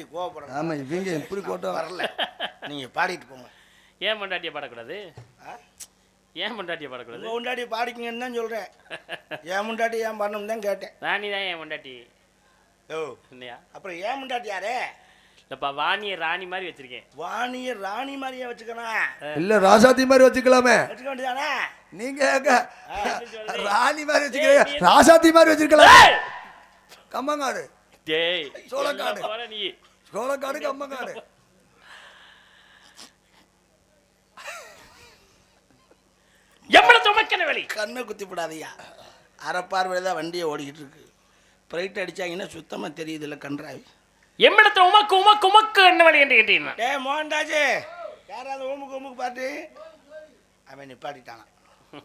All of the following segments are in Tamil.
பொண்டாட்டி கோவப்படுறாங்க ஆமா இவங்க இப்படி கோட்டம் வரல. நீங்க பாடிட்டு போங்க. ஏன் பொண்டாட்டியை பாடக்கூடாது? ஏன் பொண்டாட்டியை பாடக்கூடாது? உங்க பொண்டாட்டி பாடிக்கங்கன்னு தான் சொல்றேன். என் முண்டாட்டி ஏன் பண்ணணும் தான் கேட்டேன். ராணி தான் என் பொண்டாட்டி? ஓ. இல்லையா? அப்புறம் ஏன் முண்டாட்டி யாரே? இல்லப்பா வாணியை ராணி மாதிரி வச்சிருக்கேன். வாணிய ராணி மாதிரியே வச்சுக்கணும். இல்ல ராசாத்தி மாதிரி வச்சுக்கலாமே. வச்சுக்க வேண்டியதானே? நீங்க ராணி மாதிரி வச்சுக்கிறீங்க. ராசாத்தி மாதிரி வச்சிருக்கலாம்! கம்மங்காடு. டேய் சோளக்காடு. நீ? சோளக்காடு கம்மங்காடு எவ்வளவு துமக்கிற வழி? கண்ணை குத்தி விடாதய்யா அரைப்பார்வையில் தான் வண்டியை ஓடிக்கிட்டு இருக்கு. பிரைட் அடிச்சாங்கன்னா சுத்தமாக தெரியுது இல்லை கன்றாவி? எம்மிடத்துல உமக்கு உமக்கு உமக்கு என்ன வழி என்று கேட்டீங்கன்னா டே மோகன்தாஜு யாராவது ஓமுக்கு ஓமுக்கு பாட்டு? அவன் நிப்பாட்டிட்டானான்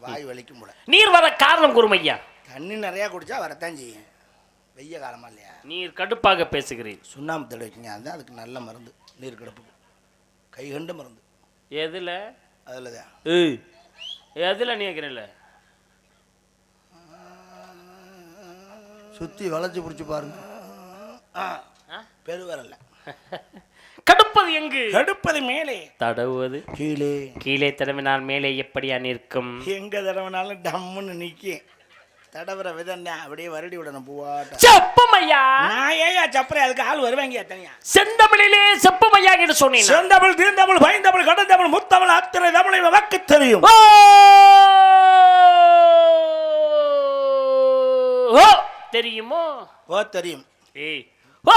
வாய் வலிக்கும் போல. நீர் வர காரணம் கூறுமையா தண்ணி நிறையா குடிச்சா வரத்தான் செய்யும். வெய்ய காலமா இல்லையா? நீர் கடுப்பாக பேசுகிறீர். சுண்ணாம்பு தடவைக்குங்க அதுதான் அதுக்கு நல்ல மருந்து. நீர் கிடப்புக்கு கை கண்டு மருந்து. எதுல? அதில் தான். எதுல நீ கேட்கிறல்ல சுத்தி வளைச்சு பிடிச்சு பாருங்க. ஆ பெருவரல கடுப்பது எங்கு? கடுப்பது மேலே. தடவுவது? கீழே. கீழே தடவினால் மேலே எப்படியா நிற்கும்? எங்க தடவைனாலும் டம்முன்னு நிற்கும் தடவுற விதம் அப்படியே வருடி விடணும் பூவாட்டம். செப்பமையா? நான் ஏயா சப்பரை அதுக்கு ஆள் வருவாங்க தனியா? செந்தமிழிலே செப்பமையா என்று சொன்னேன்? செந்தமிழ் தீர்ந்தமிழ் பயந்தமிழ் கடந்தமிழ் முத்தமிழ் அத்தனை தமிழை நமக்கு தெரியும். ஓ! தெரியுமோ? ஓ தெரியும். ஏய். ஓ!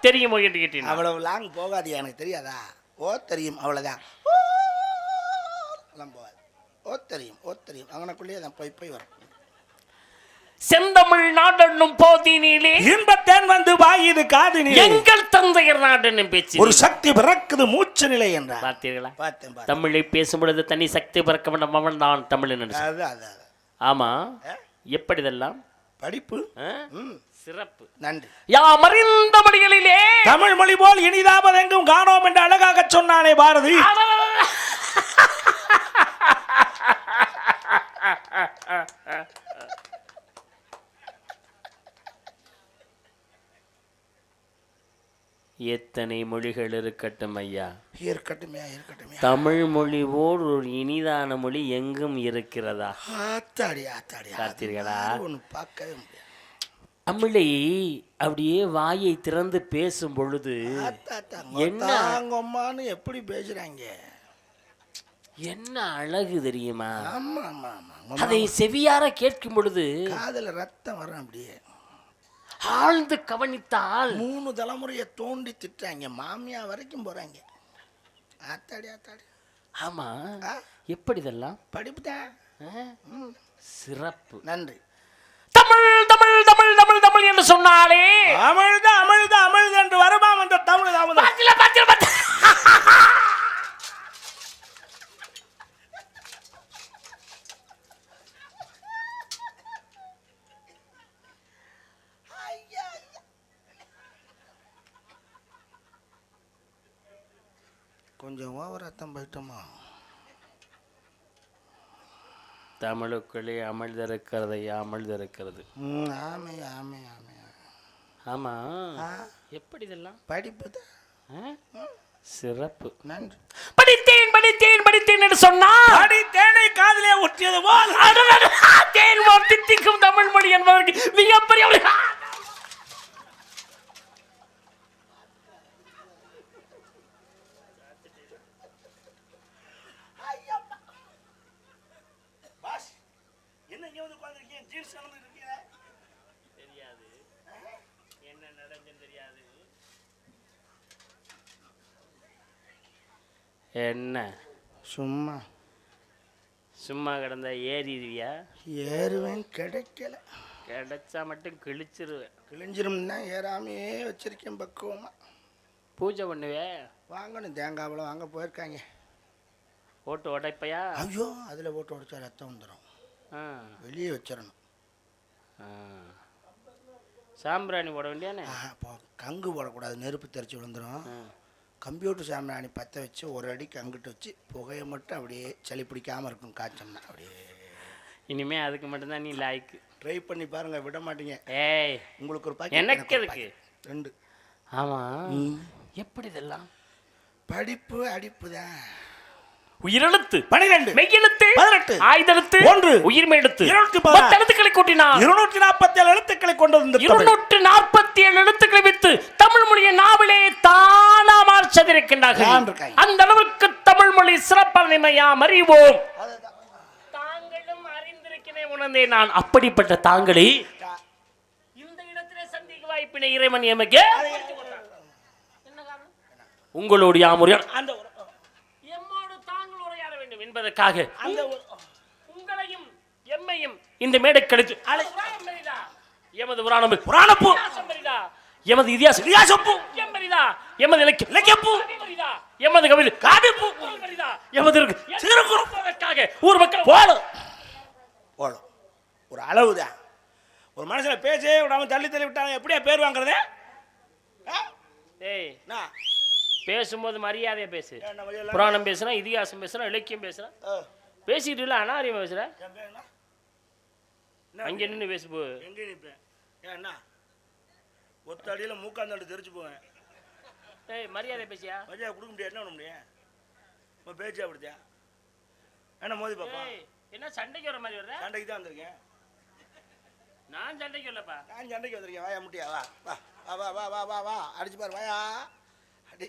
தெரியுமோ என்று கேட்டீங்க அவ்வளவு லாங் போகாதியா எனக்கு தெரியாதா? ஓ தெரியும் அவ்வளோதான் போகாது ஓ தெரியும் ஓ தெரியும் அங்கனக்குள்ளேயே தான் போய் போய் வரும் செந்தமிழ் நாடென்னும் போதினிலே. இன்பத்தேன் வந்து வாயுது காது எங்கள் தந்தையர் நாடென்னும் பேச்சு ஒரு சக்தி பிறக்குது மூச்சு நிலை என்றார். பார்த்தீர்களா? பார்த்தேன் தமிழை பேசும் பொழுது தனி சக்தி பிறக்க வேண்டும் அவன் தான் தமிழன். ஆமா? எப்படி இதெல்லாம் படிப்பு. சிறப்பு. நன்றி. யாம் அறிந்த மொழிகளிலே. தமிழ் மொழி போல் இனிதாவது எங்கும் காணோம் என்று அழகாக சொன்னானே பாரதி. எத்தனை மொழிகள் இருக்கட்டும் ஐயா? இருக்கட்டுமே இருக்கட்டுமே. தமிழ் மொழி ஓர் ஒரு இனிதான மொழி எங்கும் இருக்கிறதா? ஆத்தாடி ஆத்தாடி. பார்த்தீர்களா? ஒன்று பார்க்கவே முடியாது. தமிழை அப்படியே வாயை திறந்து பேசும் பொழுது என்ன? எப்படி பேசுறாங்க? என்ன அழகு தெரியுமா? ஆமா ஆமா ஆமா. அதை செவியார கேட்கும் பொழுது காதுல ரத்தம் வரும் அப்படியே. ஆழ்ந்து கவனித்தால் மூணு தலைமுறையை தோண்டி திட்டுறாங்க. மாமியா வரைக்கும் போறாங்க. ஆத்தாடி ஆத்தாடி. ஆமா. எப்படி இதெல்லாம்? படிப்பு தான்? சிறப்பு. நன்றி. தமிழ் தமிழ் தமிழ் தமிழ் தமிழ் என்று சொன்னாலே. அமிழ்த அமிழ்த அமிழ்த என்று வருமாம் அந்த தமிழ் தாமதம். பாத்தில, பாத்தில, பாத்தில. கொஞ்சம் ஓவர் ரத்தம் போயிட்டோமா? தமிழுக்குள்ளே அமிழ்ந்திருக்கிறது ம், ஆமை ஆமை ஆமை. ஆமா. எப்படி இதெல்லாம்? படிப்பு தான்? சிறப்பு. நன்றி. படித்தேன் படித்தேன் படித்தேன் என்று சொன்னா அடி தேனை காதிலே ஒட்டியது போல் அடடட, தேன் வார்த்தை திக்கும் தமிழ் மொழி என்பதற்கு மிகப்பெரிய ஒரு- பாஸ் என்ன இங்க வந்து உட்கார்ந்திருக்கீங்க ஜீன்ஸ் கலந்து இருக்கீங்க தெரியாது என்ன நடந்துன்னு தெரியாது என்ன? சும்மா. சும்மா கிடந்த ஏறிடுவியா? ஏறுவேன் கிடைக்கல. கிடைச்சா மட்டும் கிழிச்சிருவேன். கிழிஞ்சிரும் தான் ஏறாமையே வச்சிருக்கேன் பக்குவமா. பூஜை பண்ணுவே வாங்கணும் தேங்காய் பழம் வாங்க போயிருக்காங்க. ஓட்டு உடைப்பையா? ஐயோ அதில் போட்டு உடச்சா ரத்தம் வந்துடும் ஆ. வெளியே வச்சிடணும். சாம்பிராணி போட வேண்டியானே கங்கு போடக்கூடாது நெருப்பு தெரிச்சு விழுந்துடும். கம்ப்யூட்டர் சாம்பிராணி பற்ற வச்சு ஒரு அடிக்கு அங்கிட்டு வச்சு புகையை மட்டும் அப்படியே சளி பிடிக்காமல் இருக்கும் காய்ச்சோம்னா. அப்படியே. இனிமே அதுக்கு மட்டும்தான் நீ லாய்க்கு ட்ரை பண்ணி பாருங்க விட மாட்டீங்க. ஏய் உங்களுக்கு ஒரு பாக்கெட் எனக்கு எதுக்கு? ரெண்டு. ஆமா. எப்படி இதெல்லாம்? படிப்பு அடிப்பு தான். உயிரெழுத்து பனிரெண்டு. மெய்யெழுத்து பதினெட்டு. ஆயுதெழுத்து ஒன்று. உயிர்மெழுத்து இருநூற்றி பதினாறு. பத்து எழுத்துக்களை கூட்டினார் இருநூற்றி நாற்பத்தி ஏழு எழுத்துக்களை கொண்டது இந்த தமிழ். இருநூற்று நாற்பத்தி ஏழு எழுத்துக்களை வித்து தமிழ் மொழியை நாவிலே தானா நான் மாற்றதிருக்கின்றார்கள் இருக்கேன். அந்த அளவுக்கு தமிழ் மொழி சிறப்பானமையாம் அறிவோம் தாங்களும் அறிந்திருக்கிறேன் உணர்ந்தே நான். அப்படிப்பட்ட தாங்களே இந்த இடத்திலே சந்திக்க வாய்ப்பினை இறைவன் எமக்கு. என்ன காரணம்? உங்களோடு யாம் உரையாட அந்த எம்மோடு தாங்கள் உரையாட வேண்டும் என்பதற்காக. உங்களையும் எம்மையும் இந்த மேடை கிடைச்சு எமது புராணம் புராணப்பூ எமது இதிகாசம் இதிகாசப்பூ. எம்மரிதா. எமது இலக்கியம் இலக்கியப்பூ. எமது கவிதை காவியப்பூ. எமது சிறுகுறுப்பதற்காக ஊர் மக்கள் போதும் போதும் ஒரு அளவு தான் ஒரு மனுஷனை பேச்சே விடாம தள்ளி தள்ளி விட்டாங்க. எப்படியா பேர் வாங்குறது? ஏய்? பேசும்போது மரியாதையா பேசு? புராணம் பேசுறேன் இதிகாசம் பேசுறேன் இலக்கியம் பேசுறேன் ஆ. பேசிட்டு இல்ல அனாரியம் பேசுற? அங்க நின்று பேசு போ. எங்கே நிற்பேன் ஒத்த அடியில் மூக்காந்தாண்டு தெரிச்சு போவேன் ஏய் மரியாதை பேசியா மரியாதை கொடுக்க முடியாது என்ன பண்ண முடியும் இப்போ பேச்சு அப்படித்தியா என்ன மோதி பாப்பா என்ன சண்டைக்கு வர மாதிரி வருது சண்டைக்கு தான் வந்திருக்கேன் நான் சண்டைக்கு வரலப்பா நான் சண்டைக்கு வந்திருக்கேன் வாயா முட்டியா வா வா வா வா வா வா வா அடிச்சு பாரு வாயா அடி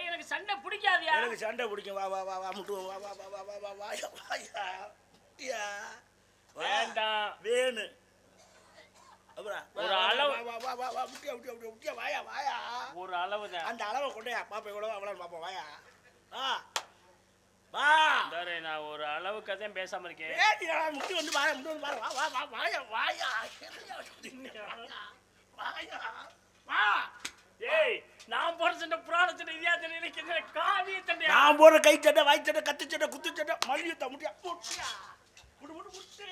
எனக்கு சண்டை பிடிக்காதியா எனக்கு சண்டை பிடிக்கும் வா வா வா வா முட்டுவோம் வா வா வா வா வா வா வாயா வாயா வேண்டாம் வேணும் ஒரு அளவு. வாயா வாயா. ஒரு அளவு தான் அந்த அளவை கொண்டு பாப்பா கூட அவ்வளோ பாப்பா வாயா. வா. வா. பாரு நான் ஒரு அளவுக்கு தான் பேசாம இருக்கேன். முட்டி வந்து வாயா முட்டி வந்து வாயா வா வா வா வாயா. வாயா வாயா வா. ஏய் நான் போற சண்டை புராண சண்டை இதியா சண்டை இலக்கிய காவிய சண்டை நான் போற கை சட்டை வாய் சட்டை கத்து சட்டை குத்து சட்டை மல்லிகை முட்டியா முட்டியா. முடு முடு முட்டு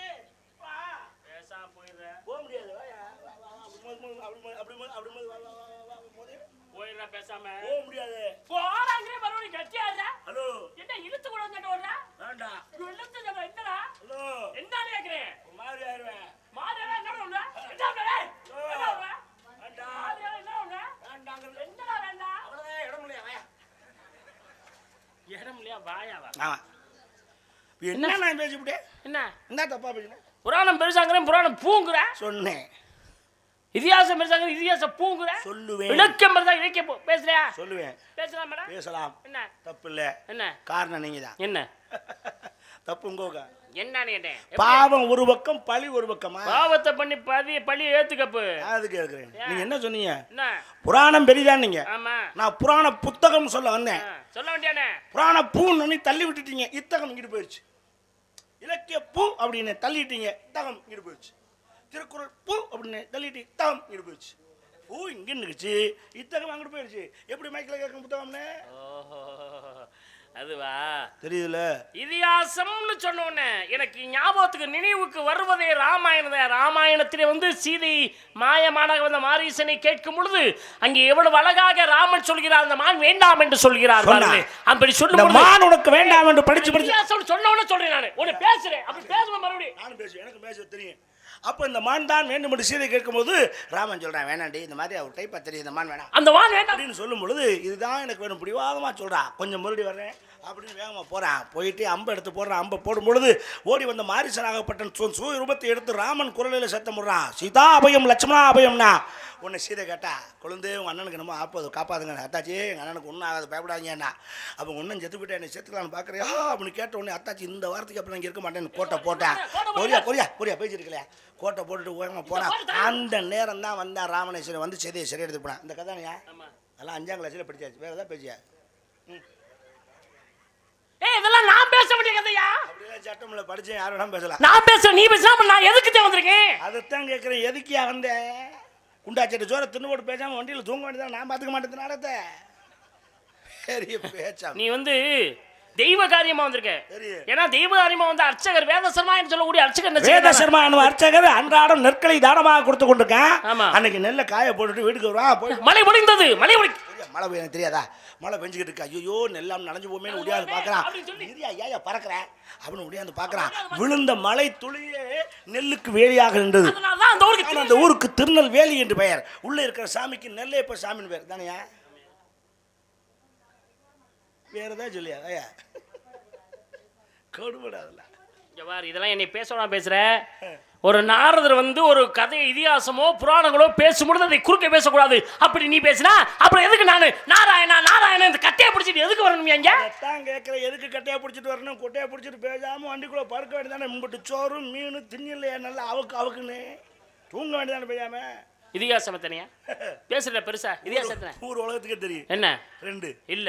அப்படி அப்படி அப்படி பேசாம. முடியாது. போறாங்க மறுபடியும் கட்டியாடுறா ஹலோ. என்ன இழுத்து கூட வந்துட்டு ஓடுறா? வேண்டாம் இழுத்து என்னடா? ஹலோ. என்ன கேக்குறேன். மாறி ஆயிடுவேன் மாறி என்ன பண்ணுவ என்ன பண்ணுவ இடம் இல்லையா? வாயாவா ஆமா. என்ன நான் பேசிவிட்டேன்? என்ன? என்ன தப்பா பேசினேன். புராணம் பெருசாங்கிறேன் புராணம் பூங்குறேன். சொன்னேன். இதிகாசம் பெருசாங்கிற இதிகாசம் பூங்குற. சொல்லுவேன். இலக்கியம் பெருசா இலக்கியம் பூ- பேசுறியா? சொல்லுவேன். பேசலாம் மேடம் பேசலாம். என்ன? தப்பு இல்லை என்ன? காரணம் நீங்க தான் என்ன? தப்பு உங்க கேட்டேன். பாவம் ஒரு பக்கம் பழி ஒரு பக்கமா? பாவத்தை பண்ணி பதி பழி ஏத்துக்கப்பு. நான் அதுக்கு இருக்கிறேன் நீங்க என்ன சொன்னீங்க? என்ன? புராணம் பெரிதான் நீங்க நான் புராண புத்தகம் சொல்ல வந்தேன். சொல்ல வேண்டியானே புராண பூன்னு தள்ளி விட்டுட்டீங்க. இத்தகம் இங்கிட்டு போயிடுச்சு. இலக்கிய பூ அப்படின்னு தள்ளிட்டீங்க. இத்தகம் இங்கிட்டு போயிடுச்சு. திருக்குறள் பூ அப்படின்னு தள்ளிட்டு தாம் இங்கிட்டு போயிடுச்சு. பூ இங்கே நின்றுச்சு இத்தகம் அங்கிட்டு போயிடுச்சு. எப்படி மைக்கில் கேட்கும் புத்தகம்னு? ஓஹோ. அதுவா? தெரியுதுல? இதிகாசம்னு சொன்ன உடனே எனக்கு ஞாபகத்துக்கு நினைவுக்கு வருவதே ராமாயணம் ராமாயணத்திலே வந்து சீதை மாயமானாக வந்த மாரீசனை கேட்கும் பொழுது அங்கே எவ்வளவு அழகாக ராமன் சொல்கிறார் அந்த மான் வேண்டாம் என்று சொல்கிறார். அப்படி சொல்லும் மான் உனக்கு வேண்டாம் என்று படிச்சு படிச்சு இதிகாசம் சொன்ன உடனே சொல்றேன் நான். உன்னை பேசுறேன். அப்படி பேசுவேன் மறுபடியும். நானும் பேசுவேன். எனக்கு பேச தெரியும். அப்போ இந்த மான் தான் வேண்டும் என்று சீதை கேட்கும்போது ராமன் சொல்றான் வேணாண்டி இந்த மாதிரி அவர் டைப்பா தெரியும் இந்த மான் வேணாம். அந்த மான் வேண்டாம். அப்படின்னு சொல்லும் பொழுது இதுதான் எனக்கு வேணும் பிடிவாதமாக சொல்கிறான் கொஞ்சம் மறுபடி வர்றேன். அப்படின்னு வேகமாக போகிறான் போயிட்டு அம்பை எடுத்து போடுறான் அம்பை போடும் பொழுது ஓடி வந்த மாரிசனாகப்பட்ட சூ சூ ரூபத்தை எடுத்து ராமன் குரலில் சத்தம் போடுறான் சீதா அபயம் லட்சுமணா அபயம்னா? உன்னை சீதை கேட்டா கொழுந்து உங்கள் அண்ணனுக்கு என்னமோ ஆப்பது காப்பாதுங்க அத்தாச்சி எங்கள் அண்ணனுக்கு ஒன்றும் ஆகாது பயப்படாதீங்கண்ணா. அப்போ ஒன்றும் செத்து போயிட்டேன். என்னை செத்துக்கலான்னு பார்க்குறியா அப்படின்னு கேட்ட உடனே அத்தாச்சி இந்த வாரத்துக்கு அப்புறம் இங்கே இருக்க மாட்டேன்னு கோட்டை போட்டேன் கொரியா கொரியா கொரியா பேசிருக்கலையா கோட்டை போட்டுட்டு ஓரமாக போனான் அந்த நேரம் தான் வந்தான் ராமணேஸ்வரன் வந்து செதியை சரி எடுத்து போனான். இந்த கதானியா. அதெல்லாம் அஞ்சாம் கிளாஸில் படிச்சாச்சு. வேற ஏதாவது பேசியா? ஏய் இதெல்லாம் நான் பேச வேண்டிய கதையா? சட்டமில்ல படிச்சேன் யார் வேணாலும் பேசலாம் நான் பேசுறேன் நீ பேசாம நான் எதுக்கு தான் வந்திருக்கேன் அதைத்தான் கேட்குறேன் எதுக்கியா வந்தேன் குண்டாச்சட்டு ஜோர தின்னு போட்டு பேசாமல் வண்டியில் தூங்க வேண்டியதான் நான் பார்த்துக்க மாட்டேன் நாடத்தை. பெரிய பேச்சா நீ வந்து தெய்வ காரியமா வந்திருக்கேன் தெரியும். ஏன்னா தெய்வ காரியமா வந்து அர்ச்சகர் என்று சொல்லக்கூடிய அர்ச்சகர் வேத? சர்மா அர்ச்சகர் அன்றாடம் நெற்களை தானமாக கொடுத்து கொண்டிருக்கான். அன்னைக்கு நெல்லை காய போட்டுட்டு வீட்டுக்கு வருவான் மழை பொழிந்தது மழை ஐயா, மழை பெய்ய எனக்கு தெரியாதா? மழை பெஞ்சுக்கிட்டு இருக்கு. ஐயோ நெல்லாம் நனைஞ்சு போமேன்னு முடியாது பார்க்கறான். இரியா ஐயா பறக்கிறேன் அப்படின்னு முடியாது பார்க்கறான் விழுந்த மழை துளியே நெல்லுக்கு வேலியாக நின்றது. அந்த ஊருக்கு ஊருக்கு திருநெல்வேலி என்று பெயர். உள்ள இருக்கிற சாமிக்கு நெல்லையப்ப சாமின்னு பேர். தானேயா? வேற ஏதாவது சொல்லியா ஐயா? கொடுபடாதுல்ல பாரு, இதெல்லாம் என்னை பேசணும் பேசுற. ஒரு நாரதர் வந்து ஒரு கதை இதிகாசமோ புராணங்களோ பேசும்பொழுது அதை குறுக்க பேசக்கூடாது. அப்படி நீ பேசினா அப்புறம் எதுக்கு நானு? நாராயணா நாராயணா இந்த கட்டையை பிடிச்சிட்டு எதுக்கு வரணும் இங்க? அதான் கேட்குற எதுக்கு கட்டையா பிடிச்சிட்டு வரணும்? கொட்டையா பிடிச்சிட்டு பேசாம வண்டிக்குள்ள பறக்க வேண்டியதானே மும்பிட்டு சோறு மீன் தின்னில்லையா நல்லா அவுக்கு அவுக்குன்னு. தூங்க வேண்டியதானே பெய்யாம இதிகாசம் எத்தனையா? பேசுற பெருசா? இதிகாசம் எத்தனை? ஊர் உலகத்துக்கே தெரியும். என்ன? ரெண்டு. இல்ல.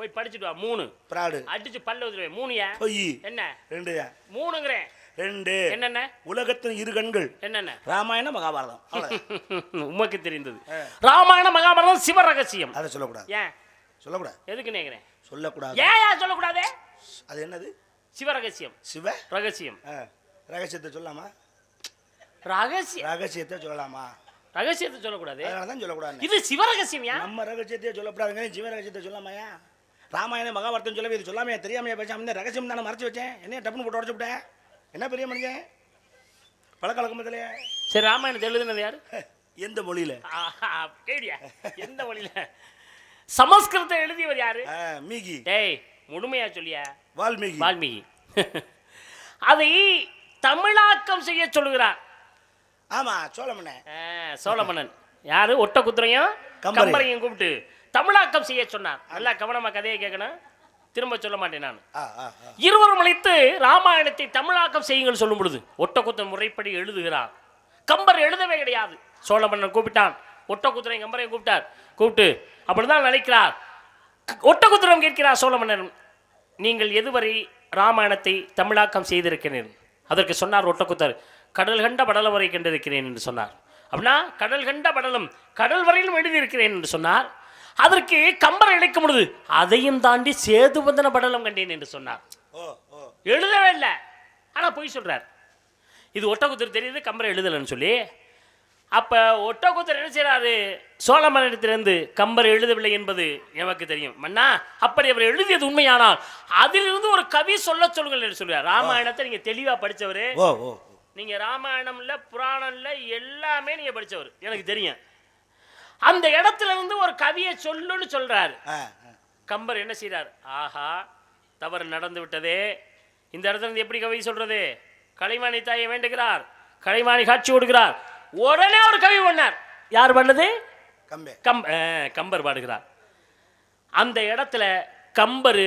போய் படிச்சுட்டு வா. மூணு. பிராடு. அடிச்சு பல்ல ஊத்துருவேன் மூணுயா பொய். என்ன? ரெண்டுயா மூணுங்கிறேன். ரெண்டு. என்னென்ன? உலகத்தின் இரு கண்கள். என்னென்ன? ராமாயணம் மகாபாரதம். உமக்கு தெரிந்தது. ராமாயண மகாபாரதம் சிவ ரகசியம் அதை சொல்லக்கூடாது. ஏன்? சொல்லக்கூடாது. எதுக்கு நேக்கிறேன் சொல்லக்கூடாது. ஏன் ஏன் சொல்லக்கூடாது? அது என்னது? சிவ? ரகசியம். சிவ ரகசியம் ரகசியத்தை சொல்லலாமா ரகசியம். ரகசியத்தை சொல்லலாமா? ரகசியத்தை சொல்லக்கூடாது. அதனால தான் சொல்லக்கூடாது இது சிவ ரகசியம்யா நம்ம ரகசியத்தையே சொல்லக்கூடாதுங்க. சிவ ரகசியத்தை சொல்லாமையா ராமாயணம் மகாபாரதம் சொல்லவே இது சொல்லாமையா தெரியாமையா பேசாம இந்த ரகசியம் தானே மறைச்சு வச்சேன். என்ன டப்புன்னு போட்டு உடச்சு விட்டேன். என்ன பெரிய மனுஷன் பழக்கழக்கமத்திலே சரி ராமாயணத்தை எழுதுனது யாரு? எந்த மொழியில? கேடியா எந்த வழியில சமஸ்கிருதம் எழுதியவர் யாரு? மீகி. டேய் முழுமையா சொல்லியா? வால்மீகி. வால்மீகி. அதை தமிழாக்கம் செய்ய சொல்லுகிறார். ஆமா சோழமண்ணே ஆ, சோழமன்னன். யாரு? ஒட்டக்குத்துறையும் கம்பரை. கம்பரையும் கூப்பிட்டு. தமிழாக்கம் செய்ய சொன்னார். நல்லா கவனமா கதையை கேட்கணும். திரும்ப சொல்ல மாட்டேன் நான். இருவரும் அழைத்து ராமாயணத்தை தமிழாக்கம் செய்யுங்கள் சொல்லும் பொழுது ஒட்டக்குத்தன் முறைப்படி எழுதுகிறார். கம்பர் எழுதவே கிடையாது. சோழ மன்னன் கூப்பிட்டான். ஒட்டக்குத்துறை கம்பரையும் கூப்பிட்டார். கூப்பிட்டு அப்படிதான் நினைக்கிறார். ஒட்டக்குத்திரம் கேட்கிறார் சோழ மன்னர் நீங்கள் எதுவரை ராமாயணத்தை தமிழாக்கம் செய்திருக்கிறேன் அதற்கு சொன்னார் ஒட்டக்குத்தர் கடல் கண்ட படலம் வரை கண்டிருக்கிறேன் என்று சொன்னார். அப்படின்னா கடல் கண்ட படலம் கடல் வரையிலும் எழுதியிருக்கிறேன் என்று சொன்னார். அதற்கு கம்பரை இழைக்க பொழுது அதையும் தாண்டி சேதுபந்தன படலம் கண்டேன் என்று சொன்னார். எழுதவே இல்லை. ஆனால் பொய் சொல்றார். இது ஒட்டக்குத்தர் தெரியுது கம்பரை எழுதலைன்னு சொல்லி. அப்போ ஒட்டக்குத்தர் என்ன செய்றாரு? சோழ மன்னத்திலிருந்து கம்பர் எழுதவில்லை என்பது எனக்கு தெரியும். மன்னா அப்படி அவர் எழுதியது உண்மையானால் அதிலிருந்து ஒரு கவி சொல்ல சொல்லுங்கள் என்று சொல்றார். ராமாயணத்தை நீங்க தெளிவா படிச்சவரு. ஓ ஓ நீங்க ராமாயணம் இல்ல புராணம் இல்ல எல்லாமே நீங்க படிச்சவர். எனக்கு தெரியும். அந்த இடத்துல இருந்து ஒரு கவியை சொல்லுன்னு சொல்றாரு. கம்பர் என்ன செய்றார்? ஆஹா தவறு நடந்து விட்டதே. இந்த இடத்துல இருந்து எப்படி கவி சொல்றது? கலைவாணி தாயை வேண்டுகிறார். கலைவாணி காட்சி கொடுக்கிறார். உடனே ஒரு கவி பண்ணார் யார் பண்ணது கம் கம்பர் பாடுகிறார். அந்த இடத்துல கம்பர்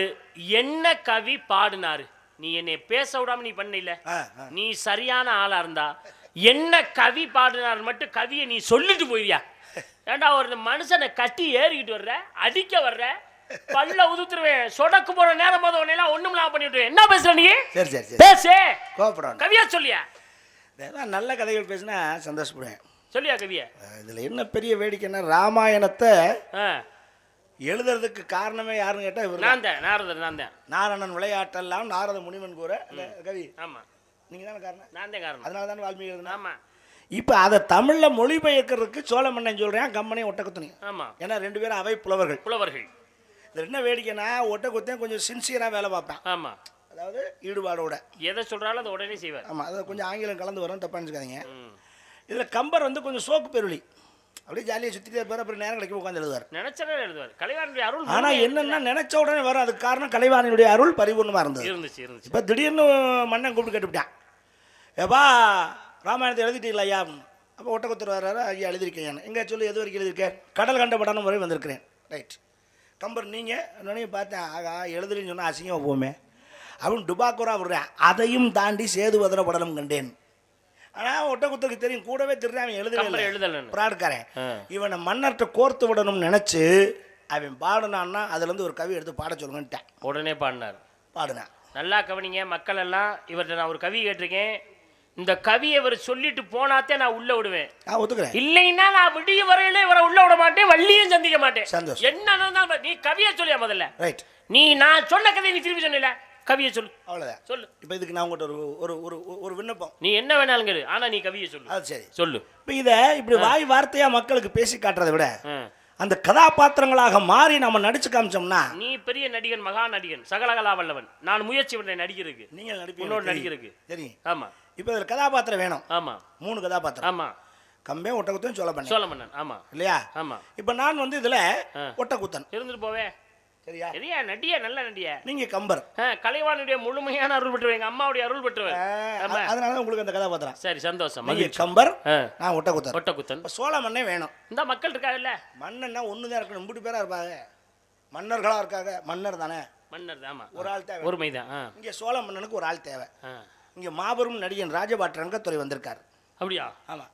என்ன கவி பாடினாரு? நீ என்னை பேச விடாம நீ பண்ண இல்ல ஆ ஆ. நீ சரியான ஆளா இருந்தா என்ன கவி பாடினார் மட்டும் கவியை நீ சொல்லிட்டு போயியா ஏண்டா ஒரு மனுஷனை கட்டி ஏறிக்கிட்டு வர்ற? அடிக்க வர்ற? பல்ல உதுத்துருவேன். சொடக்கு போற நேரம் போது உன்னையெல்லாம் ஒண்ணும் இல்லாம பண்ணி விட்டுருவேன் என்ன பேசுற நீ? சரி சரி சரி. பேசு. கோபப்படாது கவியா சொல்லியா? இதெல்லாம் நல்ல கதைகள் பேசினா சந்தோஷப்படுவேன். சொல்லியா கவியா? இதில் என்ன பெரிய வேடிக்கைன்னா ராமாயணத்தை எழுதுறதுக்கு காரணமே யாருன்னு கேட்டால் இவர் நான் தான் நாரதர் நான் தான். நாரணன் விளையாட்டெல்லாம் நாரத முனிவன் கூற. கவி. ஆமா. நீங்கள் தானே காரணம்? நான் தான் காரணம். அதனால தானே வால்மீகி எழுதுனா ஆமா. இப்போ அதை தமிழில் மொழிபெயர்க்கிறதுக்கு சோழ மன்னன் சொல்கிறேன் கம்பெனி ஒட்டக்குத்தனி ஆமா. ஏன்னா ரெண்டு பேரும் அவை புலவர்கள். புலவர்கள். இதில் என்ன வேடிக்கைன்னா ஒட்டக்குத்தன் கொஞ்சம் சின்சியராக வேலை பார்ப்பேன். ஆமா. அதாவது ஈடுபாடோட. எதை சொல்றாலும் அதை உடனே செய்வார். ஆமாம் அதை கொஞ்சம் ஆங்கிலம் கலந்து வரும் தப்பாக நினச்சிக்காதீங்க. இதில் கம்பர் வந்து கொஞ்சம் சோக்கு பெருளி. அப்படியே ஜாலியாக சுற்றிட்டே இருப்பார் அப்புறம் நேரம் கிடைக்கும் உட்காந்து எழுதுவார். நினைச்சதே எழுதுவார். கலைவாணனுடைய அருள் ஆனால் என்னென்னா நினச்ச உடனே வரும் அதுக்கு காரணம் கலைவாணியுடைய அருள் பரிபூர்ணமாக இருந்தது. இருந்துச்சு இருந்துச்சு. இப்போ திடீர்னு மன்னன் கூப்பிட்டு கேட்டுவிட்டான். ஏப்பா ராமாயணத்தை எழுதிட்டீங்களா ஐயா? அப்போ ஒட்டக்குத்தர் வர்றாரு ஐயா எழுதியிருக்கேன் எங்கே சொல்லி எது வரைக்கும் எழுதியிருக்கேன் கடல் கண்ட படம் வரை வந்திருக்கிறேன். ரைட் கம்பர் நீங்கள் நினைவு பார்த்தேன் ஆகா எழுதுறேன்னு சொன்னால் அசிங்கமாக போமே அப்படின்னு டுபாக்கூரா விடுறேன் அதையும் தாண்டி சேதுவதன படலம் கண்டேன். ஆனால் ஒட்டக்குத்தருக்கு தெரியும் கூடவே திருறேன் அவன் எழுதலன்னு பிராடுக்காரன் ஆ. இவனை மன்னர்கிட்ட கோர்த்து விடணும்னு நினச்சி அவன் பாடுனான்னா அதுலேருந்து ஒரு கவி எடுத்து பாட சொல்லுங்கன்ட்டேன். உடனே பாடினார். பாடுனேன். நல்லா கவனிங்க மக்கள் எல்லாம் இவர்கிட்ட நான் ஒரு கவி கேட்டிருக்கேன். இந்த கவியை இவர் சொல்லிட்டு போனாத்தே நான் உள்ள விடுவேன். நான் ஒத்துக்கிறேன். இல்லைன்னா நான் விடிய வரையில இவரை உள்ள விட மாட்டேன் வள்ளியும் சந்திக்க மாட்டேன். சந்தோஷம். என்ன நடந்தாலும் நீ கவியை சொல்லியா முதல்ல? ரைட் நீ நான் சொன்ன கதையை நீ திருப்பி சொன்னல? கவியை சொல்லு. அவ்வளோதான் சொல்லு. இப்போ இதுக்கு நான் உங்கள்கிட்ட ஒரு ஒரு ஒரு ஒரு விண்ணப்பம். நீ என்ன வேணாலும் கேளு ஆனா நீ கவியை சொல்லு. அது சரி. சொல்லு. இப்போ இதை இப்படி வாய் வார்த்தையா மக்களுக்கு பேசி காட்டுறதை விட. அந்த கதாபாத்திரங்களாக மாறி நம்ம நடிச்சு காமிச்சோம்னா நீ பெரிய நடிகன் மகா நடிகன் சகலகலா வல்லவன். நான் முயற்சி பண்ணேன் நடிக்கிறதுக்கு. நீங்கள் நடிப்பீங்க. உன்னோட தெரியும். நடிக்கிறதுக்கு. இப்போ இதில் கதாபாத்திரம் வேணும். ஆமா. மூணு கதாபாத்திரம். ஆமா. கம்பே ஒட்டக்குத்தன் சொல்ல பண்ணேன். சோழ மன்னன் ஆமா. இல்லையா? ஆமா. இப்போ நான் வந்து இதில். ஒட்டக்குத்தன் இருந்துட்டு போவே. சரியா? எதையா நடியா நல்ல நடியா நீங்கள் கம்பர். கலைவாணனுடைய முழுமையான அருள் பெற்றவர் எங்க அம்மாவுடைய அருள் பெற்றவர். ஆமா. அதனால தான் உங்களுக்கு அந்த கதாபாத்திரம். சரி சந்தோஷம் மகிழ்ச்சி. கம்பர் நான் ஒட்டக்குத்தன் ஒட்டக்குத்தன் சோழ மண்ணே வேணும். இந்த மக்கள் இருக்காங்கல்ல? மன்னன்னா ஒன்று தான் இருக்கணும். இப்படி பேராக இருப்பாங்க. மன்னர்களாக இருக்காங்க. மன்னர் தானே. மன்னர் ஆமா. ஒரு ஆள் தேவை. ஒருமைதான் ஆ, இங்கே சோழ மன்னனுக்கு ஒரு ஆள் தேவை. இங்கே மாபெரும் நடிகன் ராஜபாட் ரங்கத்துறை வந்திருக்கார். அப்படியா? ஆமாம்